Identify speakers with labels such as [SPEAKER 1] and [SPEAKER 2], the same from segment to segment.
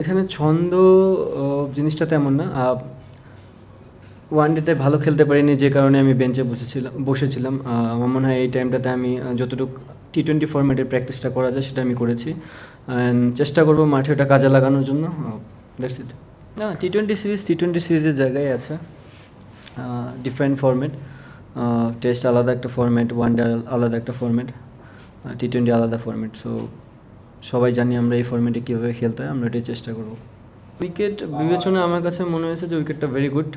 [SPEAKER 1] এখানে ছন্দ জিনিসটা তেমন না। ওয়ান ডেতে ভালো খেলতে পারিনি, যে কারণে আমি বেঞ্চে বসেছিলাম বসেছিলাম। আমার মনে হয় এই টাইমটাতে আমি যতটুকু টি টোয়েন্টি ফরম্যাটের প্র্যাকটিসটা করা যায়, সেটা আমি করেছি। অ্যান্ড চেষ্টা করব মাঠে ওটা কাজে লাগানোর জন্য। দ্যাটস ইট না T twenty series T twenty সিরিজের জায়গায় আছে। ডিফারেন্ট ফরম্যাট টেস্ট আলাদা একটা ফরম্যাট ওয়ান ডে আলাদা একটা ফরম্যাট টি টোয়েন্টি আলাদা ফরম্যাট সো সবাই জানি আমরা এই ফরম্যাটে কীভাবে খেলতে হয়, আমরা এটাই চেষ্টা করব। উইকেট বিবেচনা আমার কাছে মনে হয়েছে যে উইকেটটা ভেরি গুড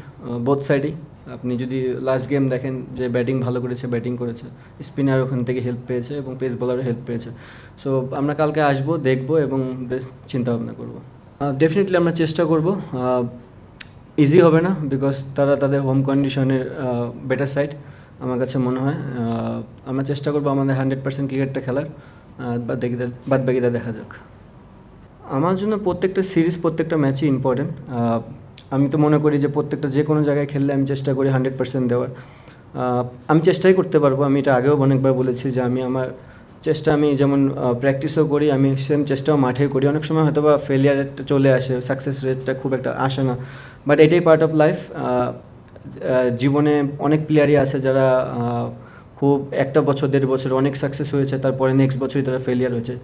[SPEAKER 1] বোথ সাইডেই আপনি যদি লাস্ট গেম দেখেন যে ব্যাটিং ভালো করেছে ব্যাটিং করেছে স্পিনার ওখান থেকে হেল্প পেয়েছে এবং পেস বলারও হেল্প পেয়েছে। সো আমরা কালকে আসব, দেখব এবং চিন্তা ভাবনা করব। ডেফিনেটলি আমরা চেষ্টা করব ইজি হবে না বিকজ তারা তাদের হোম কন্ডিশনের বেটার সাইড আমার কাছে মনে হয়। আমরা চেষ্টা করব আমাদের হান্ড্রেড পার্সেন্ট ক্রিকেটটা খেলার। বাদ বাকিটা বাদ দেখা যাক। আমার জন্য প্রত্যেকটা সিরিজ, প্রত্যেকটা ম্যাচই ইম্পর্টেন্ট আমি তো মনে করি যে প্রত্যেকটা যে কোনো জায়গায় খেললে আমি চেষ্টা করি হান্ড্রেড পার্সেন্ট দেওয়ার। আমি চেষ্টাই করতে পারব। আমি এটা আগেও অনেকবার বলেছি যে আমি আমার চেষ্টা, আমি যেমন প্র্যাকটিসও করি, আমি সেম চেষ্টাও মাঠে করি। অনেক সময় হয়তো বা ফেলিয়ার চলে আসে সাকসেস রেটটা খুব একটা আসে না। বাট এটাই পার্ট অফ লাইফ জীবনে অনেক প্লেয়ারই আছে যারা খুব একটা বছর, দেড় বছর অনেক সাকসেস হয়েছে, তারপরে নেক্সট বছরই তারা ফেলিয়ার হয়েছে।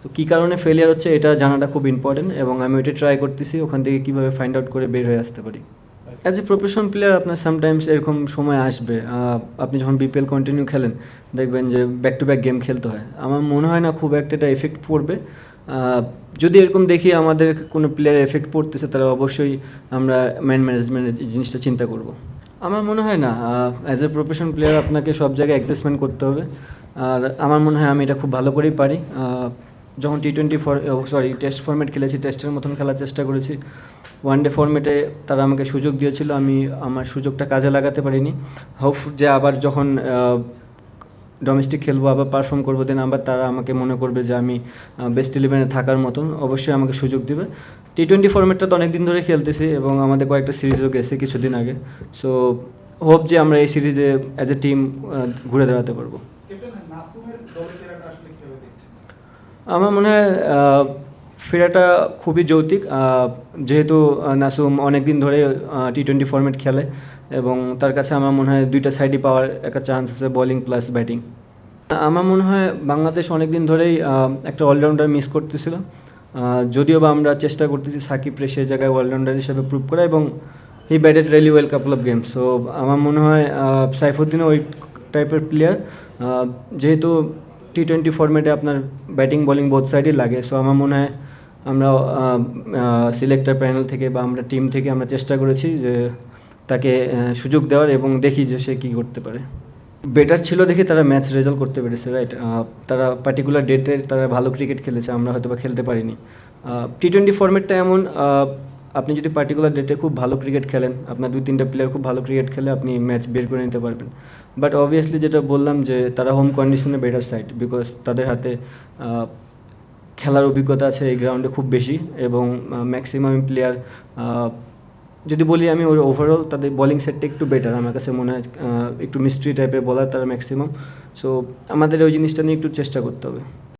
[SPEAKER 1] তো কী কারণে ফেলিয়ার হচ্ছে এটা জানাটা খুব ইম্পর্টেন্ট এবং আমি ওইটা ট্রাই করতেছি ওখান থেকে কীভাবে ফাইন্ড আউট করে বের হয়ে আসতে পারি। অ্যাজ এ প্রফেশনাল প্লেয়ার আপনার সামটাইমস এরকম সময় আসবে। আপনি যখন বিপিএল কন্টিনিউ খেলেন, দেখবেন যে ব্যাক টু ব্যাক গেম খেলতে হয়। আমার মনে হয় না খুব একটা এটা এফেক্ট পড়বে। যদি এরকম দেখি আমাদের কোনো প্লেয়ারের এফেক্ট পড়তেছে, তাহলে অবশ্যই আমরা ম্যান ম্যানেজমেন্টের জিনিসটা চিন্তা করব। আমার মনে হয় না অ্যাজ এ প্রফেশন প্লেয়ার আপনাকে সব জায়গায় অ্যাডজাস্টমেন্ট করতে হবে। আর আমার মনে হয় আমি এটা খুব ভালো করেই পারি। যখন T twenty for sorry test format খেলেছি টেস্টের মতন খেলার চেষ্টা করেছি। ওয়ান ডে ফরম্যাটে তারা আমাকে সুযোগ দিয়েছিল, আমি আমার সুযোগটা কাজে লাগাতে পারিনি। হোপ যে আবার যখন ডোমেস্টিক খেলব, আবার পারফর্ম করব দেন আবার তারা আমাকে মনে করবে যে আমি বেস্ট ইলেভেনে থাকার মতন। অবশ্যই আমাকে সুযোগ দিবে। টি টোয়েন্টি ফরম্যাটটা তো অনেক দিন ধরে খেলতেছি এবং আমাদের কয়েকটা সিরিজও গেছে কিছুদিন আগে। সো হোপ যে আমরা এই সিরিজে অ্যাজ এ টিম ঘুরে দাঁড়াতে পারব। আমার মনে হয় ফেরাটা খুবই যৌতিক। যেহেতু নাসুম অনেক দিন ধরে টি টোয়েন্টি ফরম্যাট খেলে এবং তার কাছে আমার মনে হয় দুইটা সাইডই পাওয়ার একটা চান্স আছে বোলিং প্লাস ব্যাটিং আমার মনে হয়, বাংলাদেশ অনেক দিন ধরেই একটা অলরাউন্ডার মিস করতেছিল। যদিও বা আমরা চেষ্টা করতেছি সাকিব রে সেই জায়গায় অলরাউন্ডার হিসেবে প্রুভ করা এবং he batted really well couple of games so আমার মনে হয় সাইফুদ্দিনও ওই টাইপের প্লেয়ার যেহেতু টি টোয়েন্টি ফরম্যাটে আপনার ব্যাটিং বোলিং বোথ সাইডই লাগে। সো আমার মনে হয় আমরা সিলেক্টর প্যানেল থেকে বা আমরা টিম থেকে আমরা চেষ্টা করেছি যে তাকে সুযোগ দেওয়ার এবং দেখি যে সে কী করতে পারে। বেটার ছিল দেখে তারা ম্যাচ রেজাল্ট করতে পেরেছে রাইট তারা পার্টিকুলার ডেটে তারা ভালো ক্রিকেট খেলেছে, আমরা হয়তো বা খেলতে পারিনি। টি টোয়েন্টি ফরম্যাটটা এমন আপনি যদি পার্টিকুলার ডেটে খুব ভালো ক্রিকেট খেলেন, আপনার দুই তিনটা প্লেয়ার খুব ভালো ক্রিকেট খেলে আপনি ম্যাচ বের করে নিতে পারবেন। বাট অবভিয়াসলি যেটা বললাম যে তারা হোম কন্ডিশনে বেটার সাইড বিকজ তাদের হাতে খেলার অভিজ্ঞতা আছে এই গ্রাউন্ডে খুব বেশি, এবং ম্যাক্সিমাম প্লেয়ার যদি বলি আমি ওর ওভারঅল তাদের বলিং সেটটা একটু বেটার আমার কাছে মনে হয় একটু মিস্ট্রি টাইপের বলার তারা ম্যাক্সিমাম সো আমাদের ওই জিনিসটা নিয়ে একটু চেষ্টা করতে হবে।